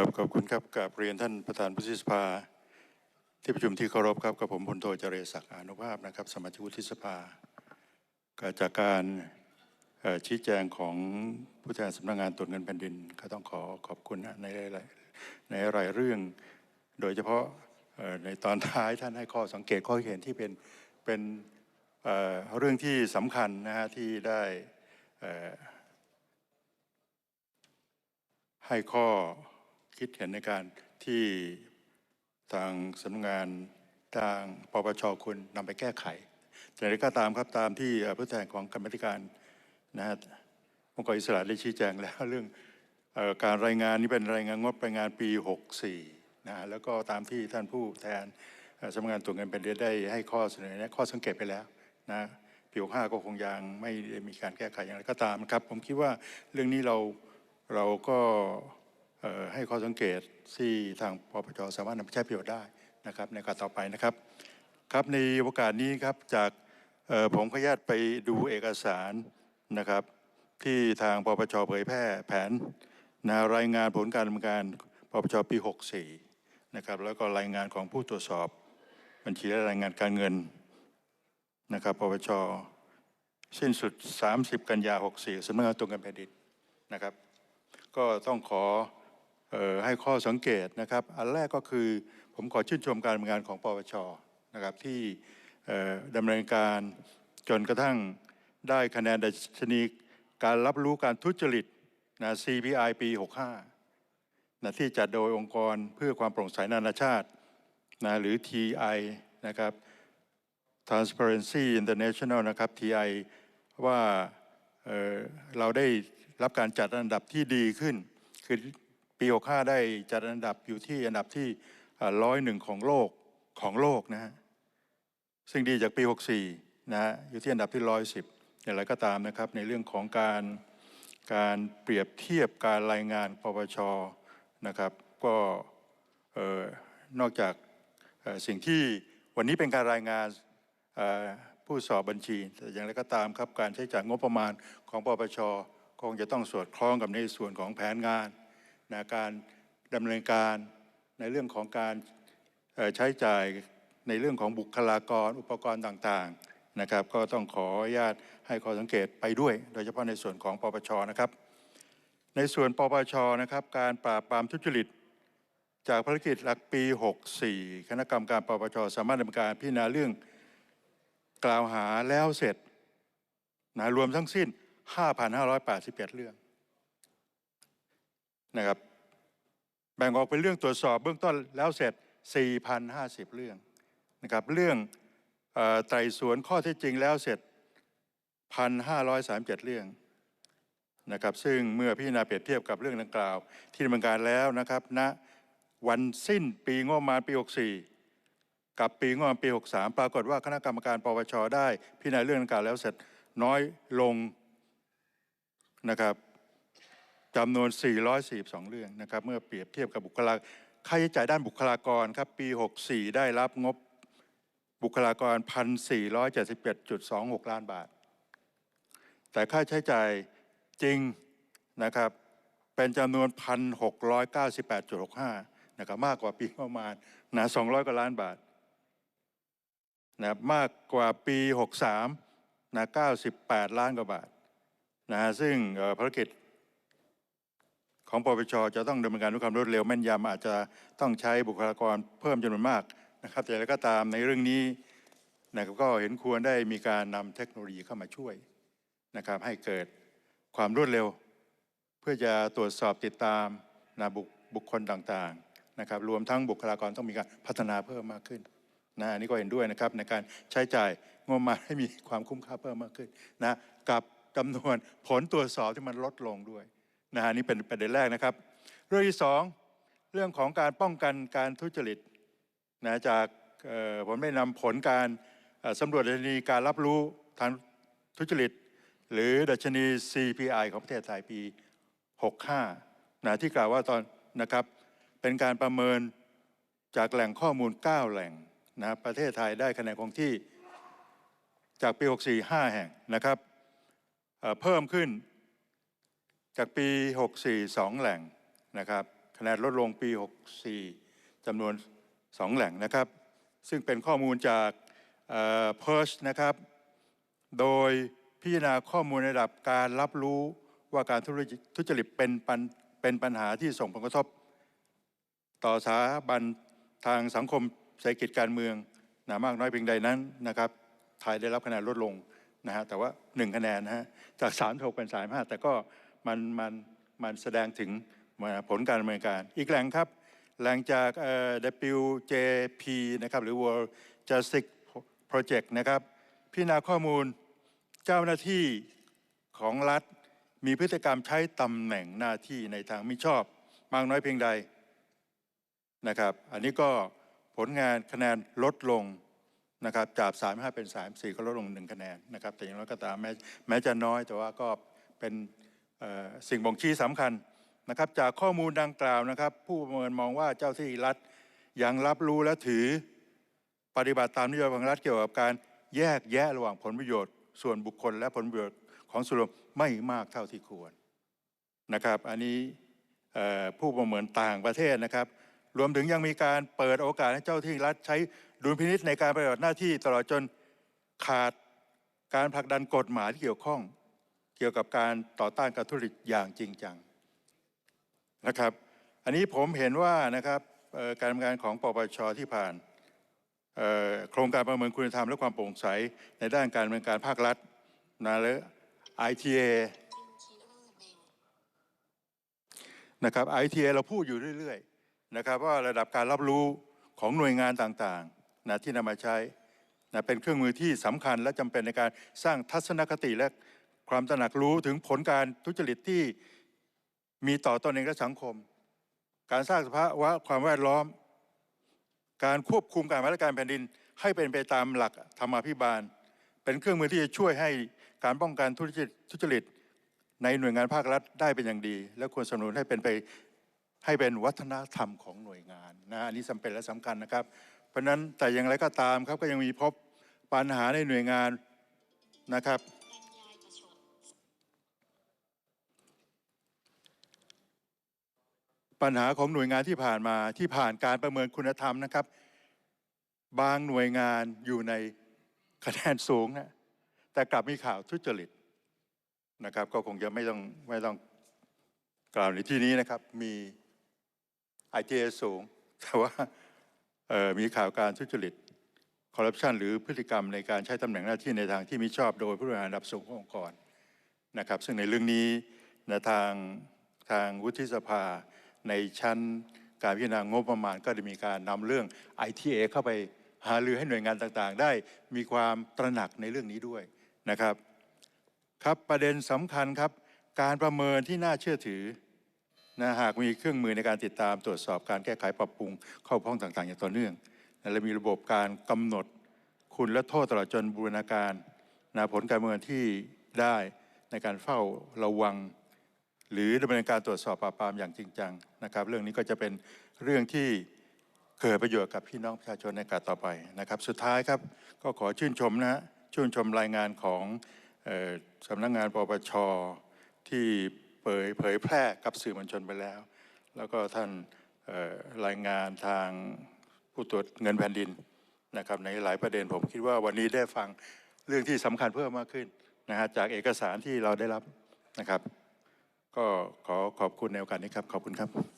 ครับขอบคุณครับกับเรียนท่านประธานวุฒิสภา ที่ประชุมที่เคารพครับกับผมพลโทเจริศักดิ์อนุภาพนะครับ สมาชิกวุฒิสภาก็จากการชี้แจงของผู้แทนสำนักงานตรวจเงินแผ่นดิน ก็ต้องขอขอบคุณนะในหลายในหลายเรื่อง โดยเฉพาะในตอนท้ายท่านให้ข้อสังเกตข้อเห็นที่เป็นเป็นเเรื่องที่สำคัญนะฮะที่ได้ให้ข้อ คิดเห็นในการที่ทางสำนักงานทางปปชคุณนำไปแก้ไขแต่อย่างไรก็ตามครับตามที่ผู้แทนของกรรมธิการนะฮะองค์กรอิสระได้ชี้แจงแล้วเรื่องอการรายงานนี้เป็นรายงานงบรายงานปี 64นะฮะแล้วก็ตามที่ท่านผู้แทนสำนักงานตรวจเงินเป็นเดือนได้ให้ข้อเสนอแนะข้อสังเกตไปแล้วนะปี65ก็คงยังไม่ได้มีการแก้ไขอย่างไรก็ตามนะครับ ผมคิดว่าเรื่องนี้เราเราก็ ให้ข้อสังเกตที่ทางปปชสามารถนำไปใช้ประโยชน์ได้นะครับในการต่อไปนะครับ ครับในโอกาสนี้ครับจากผมขออนุญาตไปดูเอกสารนะครับ ที่ทางปปชเผยแพร่แผนนะรายงานผลการดำเนินการปปชปี 64 นะครับ แล้วก็รายงานของผู้ตรวจสอบ บัญชีและรายงานการเงินนะครับปปชสิ้นสุด 30 กันยา 64สำนักงานตรวจเงินแผ่นดินนะครับ ก็ต้องขอ ให้ข้อสังเกตนะครับ อันแรกก็คือผมขอชื่นชมการทำงานของปปชนะครับที่ดำเนินการจนกระทั่งได้คะแนนดัชนีการรับรู้การทุจริตนะ CPI ปี 65นะที่จัดโดยองค์กรเพื่อความโปร่งใสนานาชาตินะหรือ TI นะครับ Transparency International นะครับ TI ว่าเเราได้รับการจัดอันดับที่ดีขึ้น คือ ปี65ได้จัดอันดับอยู่ที่อันดับที่ร้อยหนึ่งของโลกของโลกนะฮะซึ่งดีจากปี 64นะฮะอยู่ที่อันดับที่110อย่างไรก็ตามนะครับ ในเรื่องของการการเปรียบเทียบการรายงานปปชนะครับ ก็นอกจากสิ่งที่วันนี้เป็นการรายงานผู้สอบบัญชีแต่อย่างไรก็ตามครับ การใช้จ่ายงบประมาณของปปชคงจะต้องสอดคล้องกับในส่วนของแผนงาน นะการดำเนินการในเรื่องของการใช้จ่ายในเรื่องของบุคลากรอุปกรณ์ต่างๆนะครับ ก็ต้องขออนุญาตให้ข้อสังเกตไปด้วย โดยเฉพาะในส่วนของปปชนะครับ ในส่วนปปชนะครับ การปราบปรามทุจริต จากภารกิจหลักปี 64 คณะกรรมการปปชสามารถดำเนินการพิจารณาเรื่องกล่าวหาแล้วเสร็จนะรวมทั้งสิ้น 5,581 เรื่อง นะครับแบ่งออกเป็นเรื่องตรวจสอบเบื้องต้นแล้วเสร็จ 4,050 เรื่องนะครับเรื่องไต่สวนข้อเท็จจริงแล้วเสร็จ 1,537 เรื่องนะครับซึ่งเมื่อพิจารณาเปรียบเทียบกับเรื่องดังกล่าว ที่ดำเนินการแล้วนะครับณวันสิ้นปีงบประมาณปี 64 กับปีงบประมาณปี 63 ปรากฏว่าคณะกรรมการปปชได้ พิจารณาเรื่องดังกล่าวแล้วเสร็จน้อยลงนะครับ จำนวน 442 เรื่องนะครับ เมื่อเปรียบเทียบกับบุคลาค่าใช้จ่ายด้านบุคลากรครับ ปี 64 ได้รับงบบุคลากร 1,477.26 ล้านบาท แต่ค่าใช้จ่ายจริงนะครับ เป็นจำนวน 1,698.65 นะครับ มากกว่าปีประมาณนะ200 กว่าล้านบาทนะครับมากกว่าปี 63นะ98 ล้านกว่าบาทนะฮะซึ่งภารกิจ ของปปชจะต้องดำเนินการด้วยความรวดเร็วแม่นยำอาจจะต้องใช้บุคลากรเพิ่มจำนวนมากนะครับ แต่แล้วก็ตามในเรื่องนี้นะครับก็เห็นควรได้มีการนำเทคโนโลยีเข้ามาช่วยนะครับให้เกิดความรวดเร็ว เพื่อจะตรวจสอบติดตามนะบุคบุคคลต่างๆนะครับรวมทั้งบุคลากรต้องมีการพัฒนาเพิ่มมากขึ้นนะอันนี้ก็เห็นด้วยนะครับในการใช้จ่ายงบมาให้มีความคุ้มค่าเพิ่มมากขึ้นนะกับจำนวนผลตรวจสอบที่มันลดลงด้วย นะฮะนี่เป็นประเด็นแรกนะครับ เรื่องที่สองเรื่องของการป้องกันการทุจริตนะจากผมได้นำผลการสำรวจดัชนีการรับรู้ทางทุจริต หรือดัชนี CPI ของประเทศไทยปี 65นะที่กล่าวว่าตอนนะครับเป็นการประเมินจากแหล่งข้อมูล 9 แหล่งนะประเทศไทยได้คะแนนคงที่จากปี 64 5 แห่งนะครับเพิ่มขึ้น จากปี 64 2 แหล่งนะครับคะแนนลดลงปี 64จำนวน 2 แหล่งนะครับ ซึ่งเป็นข้อมูลจากเพิร์ชนะครับ โดยพิจารณาข้อมูลในระดับการรับรู้ว่าการทุจริตเป็นปัญเป็นปัญหาที่ส่งผลกระทบ ต่อสถาบันทางสังคมเศรษฐกิจการเมืองหนามากน้อยเพียงใดนั้นนะครับไทยได้รับคะแนนลดลงนะฮะแต่ว่า 1 คะแนนนะฮะจาก3 6เป็น3 5แต่ก็ มันมันมันแสดงถึงผลการดำเนินการ อีกแหล่งครับ แหล่งจาก WJP นะครับหรือ World Justice Project นะครับ พิจารณาข้อมูลเจ้าหน้าที่ของรัฐ มีพฤติกรรมใช้ตำแหน่งหน้าที่ในทางมิชอบ มากน้อยเพียงใดนะครับ อันนี้ก็ผลงานคะแนนลดลงนะครับจาก35เป็น 34 ก็ลดลง 1 คะแนนนะครับ แต่อย่างไรก็ตามแม้แม้จะน้อยแต่ว่าก็เป็น สิ่งบ่งชี้สำคัญนะครับ จากข้อมูลดังกล่าวนะครับ ผู้ประเมินมองว่าเจ้าที่รัฐยังรับรู้และถือปฏิบัติตามนโยบายของรัฐเกี่ยวกับการแยกแยะระหว่างผลประโยชน์ ส่วนบุคคลและผลประโยชน์ของส่วนรวมไม่มากเท่าที่ควรนะครับ อันนี้ผู้ประเมินต่างประเทศนะครับ รวมถึงยังมีการเปิดโอกาสให้เจ้าที่รัฐใช้ดุลพินิษในการปฏิบัติหน้าที่ตลอดจนขาดการผลักดันกฎหมายที่เกี่ยวข้อง เกี่ยวกับการต่อต้านการทุจริตอย่างจริงจังนะครับ อันนี้ผมเห็นว่านะครับการทำงานของปปชที่ผ่านโครงการประเมินคุณธรรมและความโปร่งใสในด้านการดำเนินการภาครัฐนะหรือ ITA นะครับ ITA เราพูดอยู่เรื่อยๆนะครับว่าระดับการรับรู้ของหน่วยงานต่างๆนะที่นำมาใช้นะเป็นเครื่องมือที่สำคัญและจำเป็นในการสร้างทัศนคติและ ความตระหนักรู้ถึงผลการทุจริตที่มีต่อตนเองและสังคม การสร้างสภาวะความแวดล้อม การควบคุมการบริการแผ่นดินให้เป็นไปตามหลักธรรมาภิบาล เป็นเครื่องมือที่จะช่วยให้การป้องกันทุจริตในหน่วยงานภาครัฐได้เป็นอย่างดี และควรสนับสนุนให้เป็นไปให้เป็นวัฒนธรรมของหน่วยงานนะอันนี้จำเป็นและสำคัญนะครับ เพราะฉะนั้นแต่อย่างไรก็ตามครับก็ยังมีพบปัญหาในหน่วยงานนะครับ ปัญหาของหน่วยงานที่ผ่านมาที่ผ่านการประเมินคุณธรรมนะครับ บางหน่วยงานอยู่ในคะแนนสูงนะแต่กลับมีข่าวทุจริตนะครับ ก็คงจะไม่ต้องไม่ต้องกล่าวในที่นี้นะครับ มี ITA สูง แต่ว่ามีข่าวการทุจริตคอร์รัปชันหรือพฤติกรรมในการใช้ตำแหน่งหน้าที่ในทางที่มิชอบโดยผู้บริหารระดับสูงขององค์กรนะครับ ซึ่งในเรื่องนี้ในะทางทางวุฒิสภา ในชั้นการพิจารณางบประมาณก็ได้มีการนำเรื่อง ITA เข้าไปหารือให้หน่วยงานต่างๆ ได้มีความตระหนักในเรื่องนี้ด้วยนะครับ ครับประเด็นสำคัญครับ การประเมินที่น่าเชื่อถือนะหากมีเครื่องมือในการติดตามตรวจสอบการแก้ไขปรับปรุงข้อพร่องต่างๆ อย่างต่อเนื่องและมีระบบการกำหนดคุณและโทษตลอดจนบูรณาการนะผลการประเมินที่ได้ในการเฝ้าระวัง หรือดำเนินการตรวจสอบปราบปรามอย่างจริงจังนะครับ เรื่องนี้ก็จะเป็นเรื่องที่เกิดประโยชน์กับพี่น้องประชาชนในการต่อไปนะครับ สุดท้ายครับก็ขอชื่นชมนะชื่นชมรายงานของออสำนักงานปปชที่เผยเผยแพร่กับสื่อมวลชนไปแล้ว แล้วก็ท่านรายงานทางผู้ตรวจเงินแผ่นดินนะครับในหลายประเด็นผมคิดว่าวันนี้ได้ฟังเรื่องที่สำคัญเพิ่มมากขึ้นนะฮะจากเอกสารที่เราได้รับนะครับ ก็ขอขอบคุณในโอกาสนี้ครับ ขอบคุณครับ